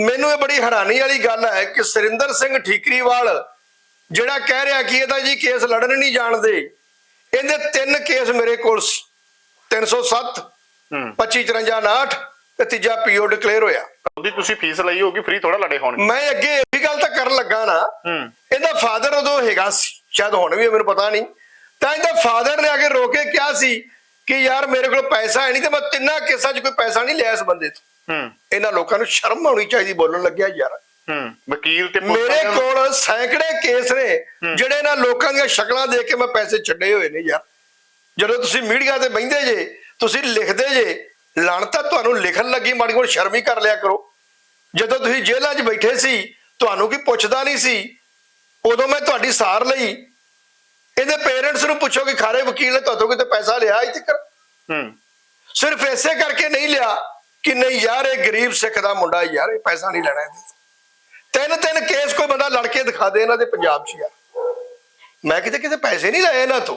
ਮੈਨੂੰ ਇਹ ਬੜੀ ਹੈਰਾਨੀ ਵਾਲੀ ਗੱਲ ਹੈ ਕਿ ਸਰਿੰਦਰ ਸਿੰਘ ਠੀਕਰੀਵਾਲ ਜਿਹੜਾ ਕਹਿ ਰਿਹਾ ਕਿ ਇਹਦਾ ਜੀ ਕੇਸ ਲੜਨ ਨਹੀਂ ਜਾਣਦੇ ਇਹਦੇ ਤਿੰਨ ਕੇਸ ਮੇਰੇ ਕੋਲ ਸੀ 307 ਹੂੰ। 2554 ਤੇ ਤੀਜਾ ਪੀਓ ਡਿਕਲੇਅਰ ਹੋਇਆ। ਉਹਦੀ ਤੁਸੀਂ ਫੀਸ ਲਈ ਹੋਗੀ ਫ੍ਰੀ ਥੋੜਾ ਲੜੇ ਹੋਣਗੇ। ਮੈਂ ਅੱਗੇ ਇਹ ਵੀ ਗੱਲ ਤਾਂ ਕਰਨ ਲੱਗਾ ਨਾ ਇਹਦਾ ਫਾਦਰ ਉਦੋਂ ਹੈਗਾ ਸੀ ਸ਼ਾਇਦ ਹੁਣ ਵੀ ਮੈਨੂੰ ਪਤਾ ਨਹੀਂ। ਤਾਂ ਇਹਦਾ ਫਾਦਰ ਨੇ ਆ ਕੇ ਰੋਕ ਕੇ ਕਿਹਾ ਸੀ ਕਿ ਯਾਰ ਮੇਰੇ ਕੋਲ ਪੈਸਾ ਹੈ ਨਹੀਂ ਤੇ ਮੈਂ ਤਿੰਨਾਂ ਕੇਸਾਂ 'ਚ ਕੋਈ ਪੈਸਾ ਨਹੀਂ ਲਿਆ ਇਸ ਬੰਦੇ ਤੋਂ। ਹੂੰ। ਇਹਨਾਂ ਲੋਕਾਂ ਨੂੰ ਸ਼ਰਮ ਆਉਣੀ ਚਾਹੀਦੀ ਬੋਲਣ ਲੱਗਿਆ ਯਾਰ। ਹੂੰ ਵਕੀਲ ਤੇ ਮੇਰੇ ਕੋਲ ਸੈਂਕੜੇ ਕੇਸ ਨੇ ਜਿਹੜੇ ਇਹਨਾਂ ਲੋਕਾਂ ਦੀਆਂ ਸ਼ਕਲਾਂ ਦੇਖ ਕੇ ਮੈਂ ਪੈਸੇ ਛੱਡੇ ਹੋਏ ਨੇ ਯਾਰ। ਜਦੋਂ ਤੁਸੀਂ ਮੀਡੀਆ ਤੇ ਬਹਿੰਦੇ ਜੇ ਤੁਸੀਂ ਲਿਖਦੇ ਜੇ ਲੜਤਾ ਤੁਹਾਨੂੰ ਲਿਖਣ ਲੱਗੀ ਮਾੜੀ ਮੋਟੀ ਸ਼ਰਮ ਹੀ ਕਰ ਲਿਆ ਕਰੋ। ਜਦੋਂ ਤੁਸੀਂ ਜੇਲ੍ਹਾਂ 'ਚ ਬੈਠੇ ਸੀ ਤੁਹਾਨੂੰ ਕੀ ਪੁੱਛਦਾ ਨਹੀਂ ਸੀ? ਉਦੋਂ ਮੈਂ ਤੁਹਾਡੀ ਸਾਰ ਲਈ ਇਹਦੇ ਪੇਰੈਂਟਸ ਨੂੰ ਪੁੱਛੋ ਕਿ ਖਾਰੇ ਵਕੀਲ ਨੇ ਤੁਹਾਡੇ ਕਿਤੇ ਪੈਸਾ ਲਿਆ ਇੱਥੇ ਕਰ ਹੂੰ। ਸਿਰਫ ਐਸੇ ਕਰਕੇ ਨਹੀਂ ਲਿਆ ਕਿ ਨਹੀਂ ਯਾਰ ਇਹ ਗਰੀਬ ਸਿੱਖ ਦਾ ਮੁੰਡਾ ਯਾਰ ਇਹ ਪੈਸਾ ਨਹੀਂ ਲੈਣਾ ਇਹਦੇ। ਤਿੰਨ ਤਿੰਨ ਕੇਸ ਕੋਈ ਬੰਦਾ ਲੜ ਕੇ ਦਿਖਾ ਦੇ ਇਹਨਾਂ ਦੇ ਪੰਜਾਬ 'ਚ ਯਾਰ। ਮੈਂ ਕਿਤੇ ਕਿਤੇ ਪੈਸੇ ਨਹੀਂ ਲਏ ਇਹਨਾਂ ਤੋਂ।